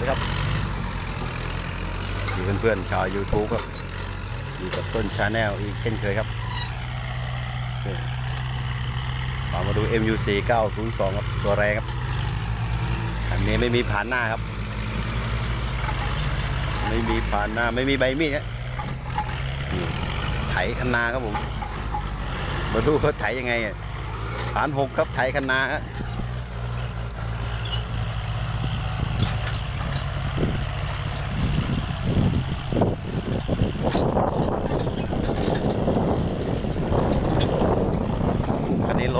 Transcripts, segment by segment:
ดีครับอยู่เพื่อนๆชาว YouTube ครับ อยู่กับต้นชาแนลอีกเช่นเคยครับนี่เรามาดู MUC 902 ครับ ตัวแรงครับ อันนี้ไม่มีผ่านหน้าครับ ไม่มีผ่านหน้าไม่มีใบมีดฮะไถคันนาครับผม มาดูเขาไถยังไงอะผ่านหกครับไถคันนาฮะ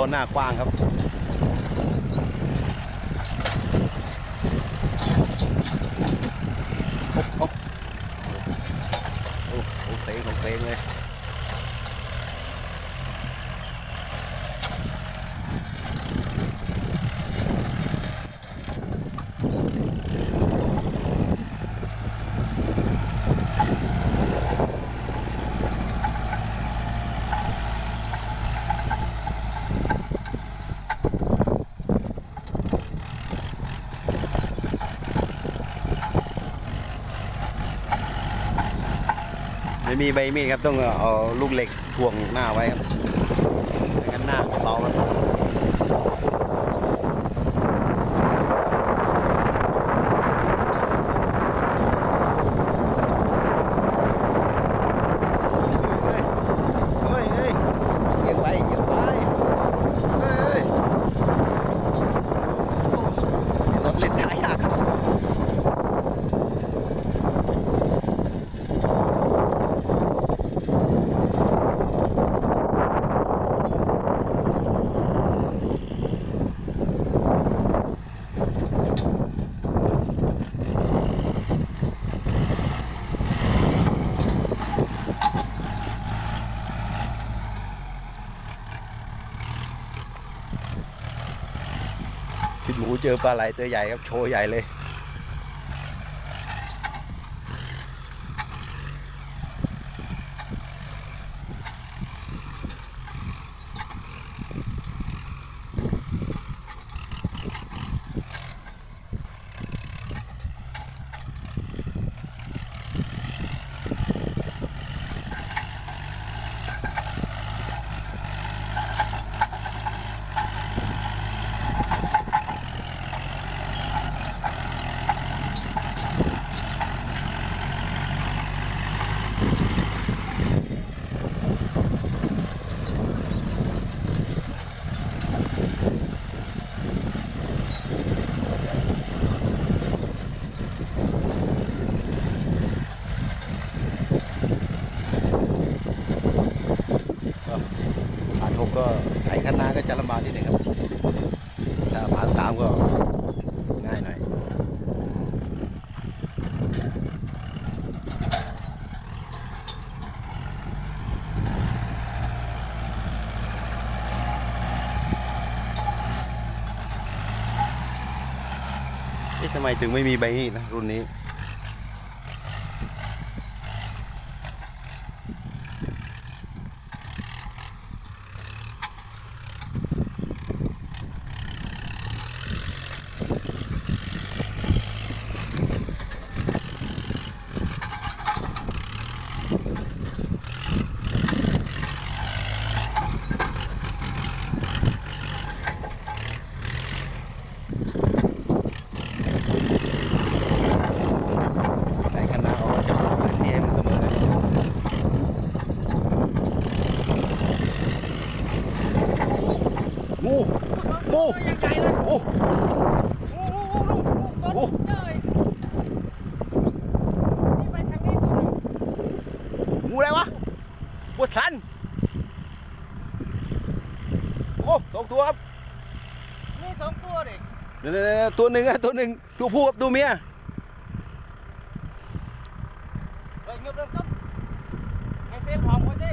คันนี้ล้นหน้ากว้างครับ โอ้โหโอ้โหเตงของเตงเลย ไมีใบมีดครับต้องเอาลูกเหล็กทวงหน้าไว้ครับไม่งั้นหน้ากระเบาครับเฮ้ยเฮ้ยเฮ้ยเอียงไปเอียงไปเฮ้ยเฮ้ยโอ้เห็นรถเล่นท้ายยากครับ พิดหมูเจ อปลาไหลตัวใหญ่ครับโชว์ใหญ่เลย ก็ผ่านห กก็ไถคันนาก็จะลำบากนิดหนึ่งครับ ถ้าผ่านสามก็ง่ายหน่อยเอ๊ะทำไมถึงไม่มีใบมีดนะรุ่นนี้ แต่คณะออกจากพื้นที่ให้มันเสมอกัน งูงูยังไงล่ะโอ้โอ้โหโอ้โหโอ้โหต้นเลยนี่ไปทางนี้ตัวหนึ่งงูอะไรวะปวดสันโอ้สองตัวครับ มีสองตัวดิเดี๋ยวๆๆตัวหนึ่งอะตัวหนึ่งตัวผู้กับตัวเมียเฮ้ยเงียบเริ่มต้นไอเซลพร้อมคนดิ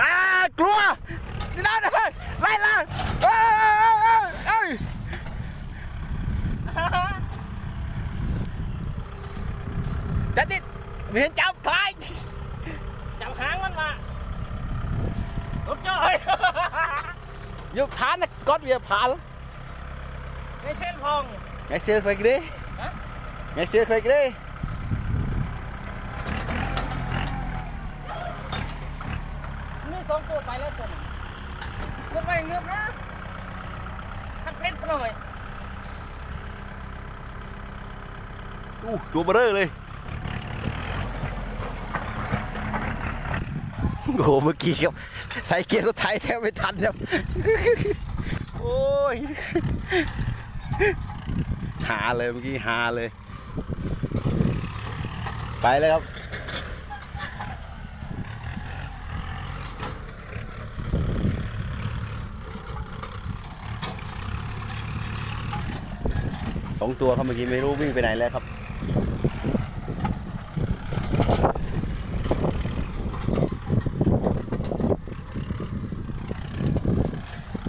อ้ากลัว นี่นั่นเฮ้ยไล่ล่าเอ้ยเอ้ยเอ้ยจัดดิเห็นจับใคลายจับหางมันมารถจ้อยอยู่ผ่านนะสกอตเวียผ่านไอเซลพองไงเซลไปกันดิฮะไงเสียเคยกันดินี่สองตัวไปแล้วตัว คนไปเงือบนะทักเพชรไปหน่อยอู้ตัวเบอเร่อเลย โอ้โหเมื่อกี้ครับใส่เกียร์รถไถแทบไม่ทันครับ โอ้ย หาเลยเมื่อกี้หาเลย ไปเลยครับ สองตัวครับเมื่อกี้ไม่รู้วิ่งไปไหนแล้วครับ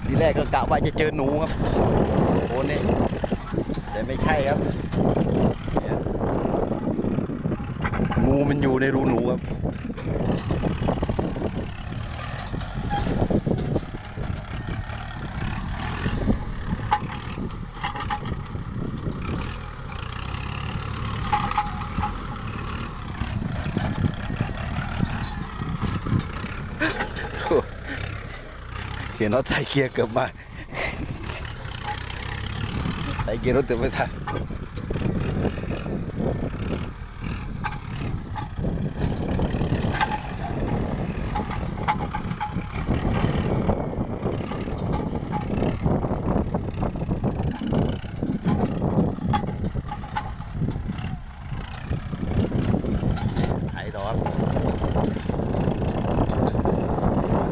ทีแรกก็กะว่าจะเจอหนูครับโอ้เนี่ยแต่ไม่ใช่ครับเนี่ยงูมันอยู่ในรูหนูครับ เสียน็อตใส่เกียร์เกือบมา ใส่เกียร์รถเกือบไม่ทันไถต่อครับ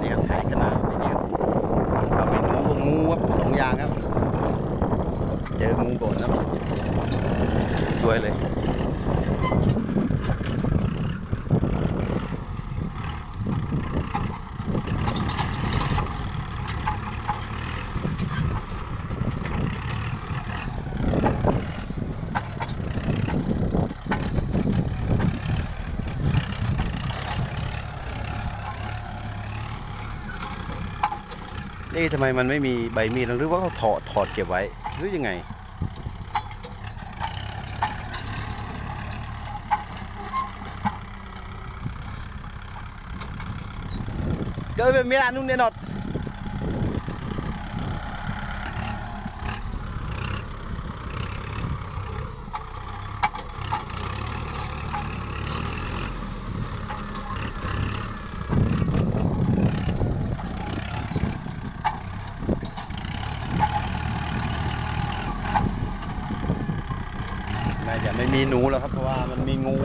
นี่ครับไถขนาดไปนี่ครับ เอาเมนูก็งูครับสองอย่างครับ เจองูก่อนครับสวยเลย เอ๊ะทำไมมันไม่มีใบมีดหรือว่าเขาถอดถอดเก็บไว้หรือยังไง Chơi về miền luôn nè nọt จะไม่มีหนูแล้วครับเพราะว่ามันมีงู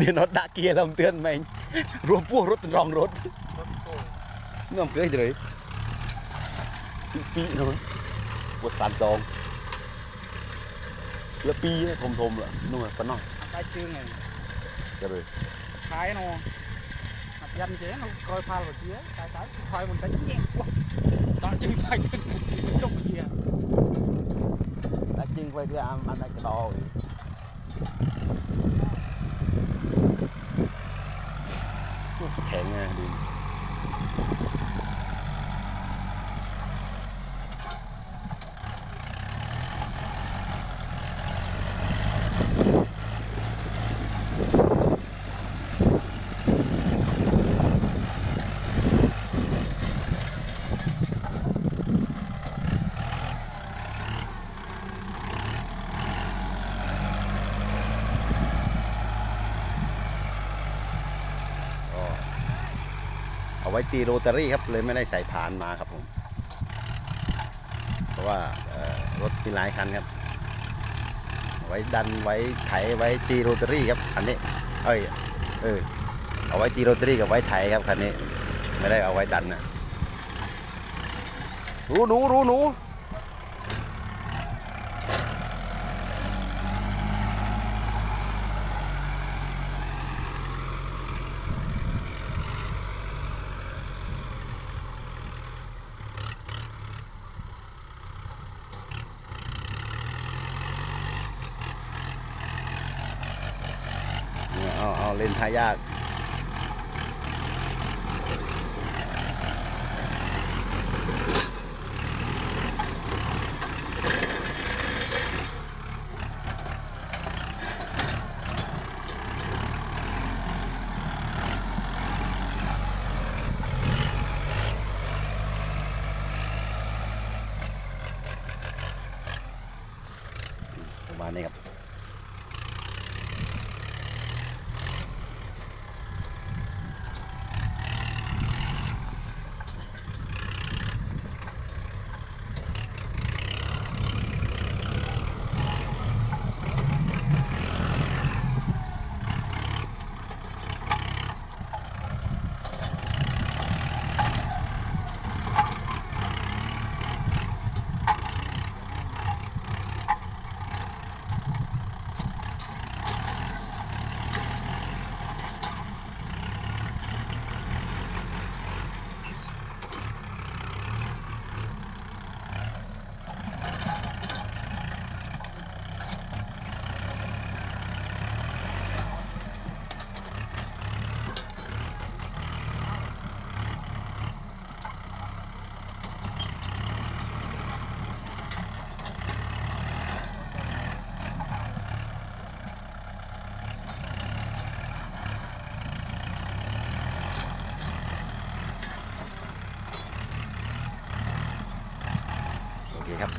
នេះណត់ដាក់គៀលំទឿនមែងរួមពោះរត់ត្រង់រត់នាំគេទៅពីនោះពួតសានសងលើពីធំធំនោះប៉ុណ្ណោះតែជើងហ្នឹងទៅខែនោះអត់យ៉ាំទេនោះក្រោយផាល់វិជាតែតើខ້ອຍមិនតិចទេតោះជើងឆាច់ទៅចុកវិជាតែជើងໄວទេអាមអត់ដាច់កដោ แข่งไปคืออันอันนั้นกระดออีกแข็งไงดิน ก็เอา ไว้ตีโรตารี่ครับเลยไม่ได้ใส่พานมาครับผม เพราะว่ารถมีหลายคันครับ ไว้ดันไว้ไถไว้ตีโรตารี่ครับคันนี้ เอ้ยเออเอาไว้ตีโรตารี่กับไว้ไถครับคันนี้ ไม่ได้เอาไว้ดันนะรู้หนูรู้หนู เอาเอาเล่นทายาก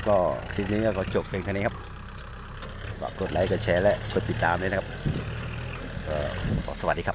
ก็คลิปนี้ก็จบเพียงเท่านี้ครับฝากกดไลค์กดแชร์และกดติดตามด้วยนะครับขอสวัสดีครับ